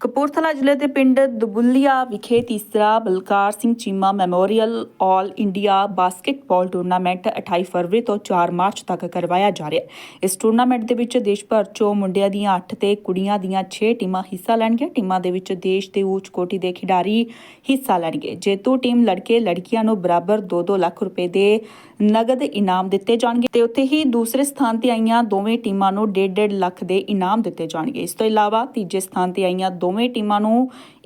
ਕਪੂਰਥਲਾ ਜ਼ਿਲ੍ਹੇ ਦੇ ਪਿੰਡ ਦਬੁੱਲੀਆ ਵਿਖੇ ਤੀਸਰਾ Balkar Singh Cheema memorial all India basketball tournament 28 ਫਰਵਰੀ ਤੋਂ 4 ਮਾਰਚ ਤੱਕ ਕਰਵਾਇਆ ਜਾ ਰਿਹਾ ਹੈ। ਇਸ ਟੂਰਨਾਮੈਂਟ ਦੇ ਵਿੱਚ ਦੇਸ਼ ਭਰ ਚੋਂ ਮੁੰਡਿਆਂ ਦੀਆਂ 8 ਤੇ ਕੁੜੀਆਂ ਦੀਆਂ 6 ਟੀਮਾਂ ਹਿੱਸਾ ਲੈਣਗੀਆਂ। ਟੀਮਾਂ ਦੇ ਵਿੱਚ ਦੇਸ਼ ਦੇ ਉੱਚ ਕੋਟੀ ਦੇ ਖਿਡਾਰੀ ਹਿੱਸਾ ਲੈਣਗੇ। ਜੇਤੂ ਟੀਮ ਲੜਕੇ ਲੜਕੀਆਂ ਨੂੰ ਬਰਾਬਰ 2-2 ਲੱਖ ਰੁਪਏ ਦੇ ਨਗਦ ਇਨਾਮ ਦਿੱਤੇ ਜਾਣਗੇ ਤੇ ਉੱਥੇ ਹੀ ਦੂਸਰੇ ਸਥਾਨ ਤੇ ਆਈਆਂ ਦੋਵੇਂ ਟੀਮਾਂ ਨੂੰ 1.5 ਲੱਖ ਦੇ ਇਨਾਮ ਦਿੱਤੇ ਜਾਣਗੇ। ਇਸ ਤੋਂ ਇਲਾਵਾ ਤੀਜੇ ਸਥਾਨ ਤੇ ਆਈਆਂ ਦੋਵੇਂ ਟੀਮਾਂ ਨੂੰ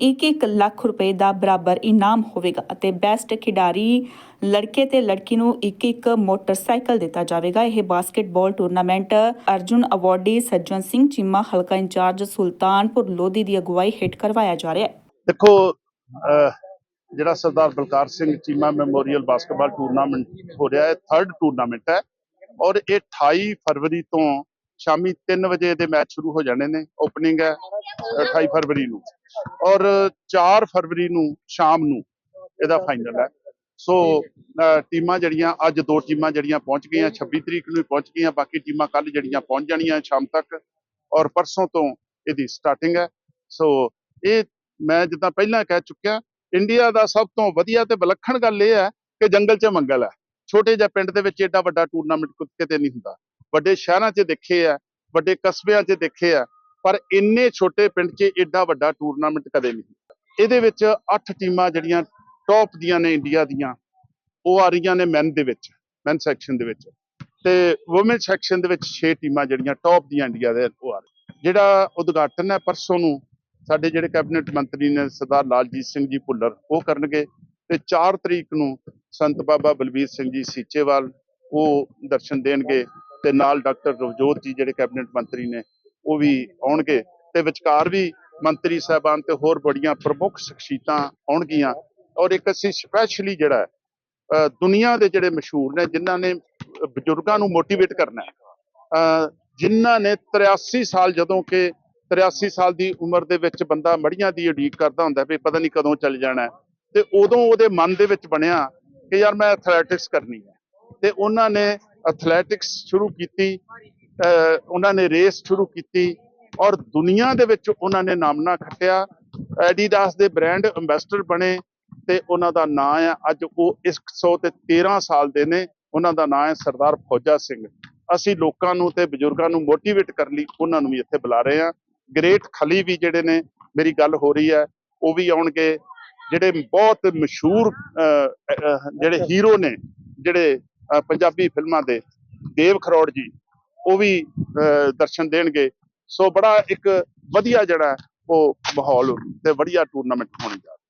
1-1 ਲੱਖ ਰੁਪਏ ਦਾ ਬਰਾਬਰ ਇਨਾਮ ਹੋਵੇਗਾ ਅਤੇ ਬੈਸਟ ਖਿਡਾਰੀ ਲੜਕੇ ਤੇ ਲੜਕੀ ਨੂੰ 1-1 ਮੋਟਰਸਾਈਕਲ ਦਿੱਤਾ ਜਾਵੇਗਾ। ਇਹ basketball tournament Arjun awardee Sajjan Singh Cheema, ਹਲਕਾ ਇੰਚਾਰਜ ਸੁਲਤਾਨਪੁਰ ਲੋਧੀ ਦੀ ਅਗਵਾਈ ਹੇਠ ਕਰਵਾਇਆ ਜਾ ਰਿਹਾ ਹੈ। ਦੇਖੋ ਜਿਹੜਾ Sardar Balkar Singh Cheema memorial basketball tournament ਹੋ ਰਿਹਾ ਹੈ ਥਰਡ ਟੂਰਨਾਮੈਂਟ ਹੈ ਔਰ ਇਹ 28 ਫਰਵਰੀ ਤੋਂ ਸ਼ਾਮੀ 3 ਵਜੇ ਦੇ ਮੈਚ ਸ਼ੁਰੂ ਹੋ ਜਾਣੇ ਨੇ। ਓਪਨਿੰਗ ਹੈ 28 ਫਰਵਰੀ ਨੂੰ। ਔਰ 4 ਫਰਵਰੀ ਨੂੰ ਸ਼ਾਮ ਨੂੰ ਇਹਦਾ ਫਾਈਨਲ ਹੈ। ਸੋ ਟੀਮਾਂ ਜਿਹੜੀਆਂ, ਅੱਜ ਦੋ ਟੀਮਾਂ ਜਿਹੜੀਆਂ ਪਹੁੰਚ ਗਈਆਂ 26 ਤਰੀਕ ਨੂੰ ਪਹੁੰਚ ਗਈਆਂ, ਬਾਕੀ ਟੀਮਾਂ ਕੱਲ ਜਿਹੜੀਆਂ ਪਹੁੰਚ ਜਾਣੀਆਂ ਸ਼ਾਮ ਤੱਕ ਔਰ ਪਰਸੋਂ ਤੋਂ ਇਹਦੀ ਸਟਾਰਟਿੰਗ ਹੈ। ਸੋ ਇਹ ਮੈਂ ਜਿੱਦਾਂ ਪਹਿਲਾਂ ਕਹਿ ਚੁੱਕਿਆ ਇੰਡੀਆ ਦਾ ਸਭ ਤੋਂ ਵਧੀਆ ਤੇ ਵਿਲੱਖਣ ਗੱਲ ਇਹ ਹੈ ਕਿ ਜੰਗਲ 'ਚ ਮੰਗਲ ਹੈ। ਛੋਟੇ ਜਿਹੇ ਪਿੰਡ ਦੇ ਵਿੱਚ ਏਡਾ ਵੱਡਾ ਟੂਰਨਾਮੈਂਟ ਕਿਤੇ ਨਹੀਂ ਹੁੰਦਾ। ਵੱਡੇ ਸ਼ਹਿਰਾਂ 'ਚ ਦੇਖੇ ਆ, ਵੱਡੇ ਕਸਬਿਆਂ 'ਚ ਦੇਖੇ ਆ, ਪਰ ਇੰਨੇ ਛੋਟੇ ਪਿੰਡ 'ਚ ਏਡਾ ਵੱਡਾ ਟੂਰਨਾਮੈਂਟ ਕਦੇ ਨਹੀਂ ਇਹਦੇ ਵਿੱਚ 8 ਟੀਮਾਂ ਜਿਹੜੀਆਂ ਟੌਪ ਦੀਆਂ ਨੇ ਇੰਡੀਆ ਦੀਆਂ, ਉਹ ਆ ਰਹੀਆਂ ਨੇ ਮੈਨ ਦੇ ਵਿੱਚ ਮੈਨ ਸੈਕਸ਼ਨ ਦੇ ਵਿੱਚ। ਤੇ ਔਮਨ ਸੈਕਸ਼ਨ ਦੇ ਵਿੱਚ 6 ਟੀਮਾਂ ਜਿਹੜੀਆਂ ਟੌਪ ਦੀਆਂ ਇੰਡੀਆ ਦੇ, ਉਹ ਆ ਰਹੀਆਂ। ਜਿਹੜਾ ਉਦਘਾਟਨ ਹੈ ਪਰਸੋਂ ਨੂੰ, ਸਾਡੇ ਜਿਹੜੇ ਕੈਬਨਿਟ ਮੰਤਰੀ ਨੇ ਸਰਦਾਰ ਲਾਲਜੀਤ ਸਿੰਘ ਜੀ ਭੁੱਲਰ, ਉਹ ਕਰਨਗੇ। ਤੇ 4 ਤਰੀਕ ਨੂੰ ਸੰਤ ਬਾਬਾ ਬਲਬੀਰ ਸਿੰਘ ਜੀ ਸੀਚੇਵਾਲ, ਉਹ ਦਰਸ਼ਨ ਦੇਣਗੇ। ਤੇ ਨਾਲ ਡਾਕਟਰ ਰਵਜੋਤ ਜੀ ਜਿਹੜੇ ਕੈਬਨਿਟ ਮੰਤਰੀ ਨੇ ਉਹ ਵੀ ਆਉਣਗੇ ਤੇ ਵਿਚਕਾਰ ਵੀ ਮੰਤਰੀ ਸਾਹਿਬਾਨ ਤੇ ਹੋਰ ਬੜੀਆਂ ਪ੍ਰਮੁੱਖ ਸ਼ਖਸੀਅਤਾਂ ਆਉਣਗੀਆਂ ਔਰ ਇੱਕ ਅਸੀਂ ਸਪੈਸ਼ਲੀ ਜਿਹੜਾ ਹੈ, ਦੁਨੀਆ ਦੇ ਜਿਹੜੇ ਮਸ਼ਹੂਰ ਨੇ ਜਿਨ੍ਹਾਂ ਨੇ ਬਜ਼ੁਰਗਾਂ ਨੂੰ ਮੋਟੀਵੇਟ ਕਰਨਾ ਜਿਨ੍ਹਾਂ ਨੇ 83 ਸਾਲ ਜਦੋਂ ਕਿ 83 ਸਾਲ ਦੀ ਉਮਰ ਦੇ ਵਿੱਚ ਬੰਦਾ ਮੜੀਆਂ ਦੀ ਉਡੀਕ ਕਰਦਾ ਹੁੰਦਾ ਵੀ ਪਤਾ ਨਹੀਂ ਕਦੋਂ ਚੱਲ ਜਾਣਾ ਹੈ, ਤੇ ਉਦੋਂ ਉਹਦੇ ਮਨ ਦੇ ਵਿੱਚ ਬਣਿਆ ਕਿ ਯਾਰ ਮੈਂ ਐਥਲੈਟਿਕਸ ਕਰਨੀ ਹੈ ਤੇ ਉਹਨਾਂ ਨੇ ਐਥਲੈਟਿਕਸ ਸ਼ੁਰੂ ਕੀਤੀ ਉਹਨਾਂ ਨੇ ਰੇਸ ਸ਼ੁਰੂ ਕੀਤੀ ਔਰ ਦੁਨੀਆ ਦੇ ਵਿੱਚ ਉਹਨਾਂ ਨੇ ਨਾਮਨਾ ਖੱਟਿਆ। ਐਡੀਡਾਸ ਦੇ ਬ੍ਰਾਂਡ ਐਮਬੈਸਡਰ ਬਣੇ ਤੇ ਉਹਨਾਂ ਦਾ ਨਾਂ ਹੈ ਅੱਜ ਉਹ 113 ਸਾਲ ਦੇ ਨੇ ਉਹਨਾਂ ਦਾ ਨਾਂ ਹੈ ਸਰਦਾਰ ਫੌਜਾ ਸਿੰਘ। ਅਸੀਂ ਲੋਕਾਂ ਨੂੰ ਤੇ ਬਜ਼ੁਰਗਾਂ ਨੂੰ ਮੋਟੀਵੇਟ ਕਰਨ ਲਈ ਉਹਨਾਂ ਨੂੰ ਵੀ ਇੱਥੇ ਬੁਲਾ ਰਹੇ ਹਾਂ। ਗ੍ਰੇਟ ਖਲੀ ਵੀ ਜਿਹੜੇ ਨੇ ਮੇਰੀ ਗੱਲ ਹੋ ਰਹੀ ਹੈ ਉਹ ਵੀ ਆਉਣਗੇ। ਜਿਹੜੇ ਬਹੁਤ ਮਸ਼ਹੂਰ ਜਿਹੜੇ ਹੀਰੋ ਨੇ ਜਿਹੜੇ ਪੰਜਾਬੀ ਫਿਲਮਾਂ ਦੇ ਦੇਵ ਖਰੋੜ ਜੀ, ਉਹ ਵੀ ਦਰਸ਼ਨ ਦੇਣਗੇ। ਸੋ ਬੜਾ ਇੱਕ ਵਧੀਆ ਜਿਹੜਾ ਉਹ ਮਾਹੌਲ ਤੇ ਵਧੀਆ ਟੂਰਨਾਮੈਂਟ ਹੋਣ ਜਾ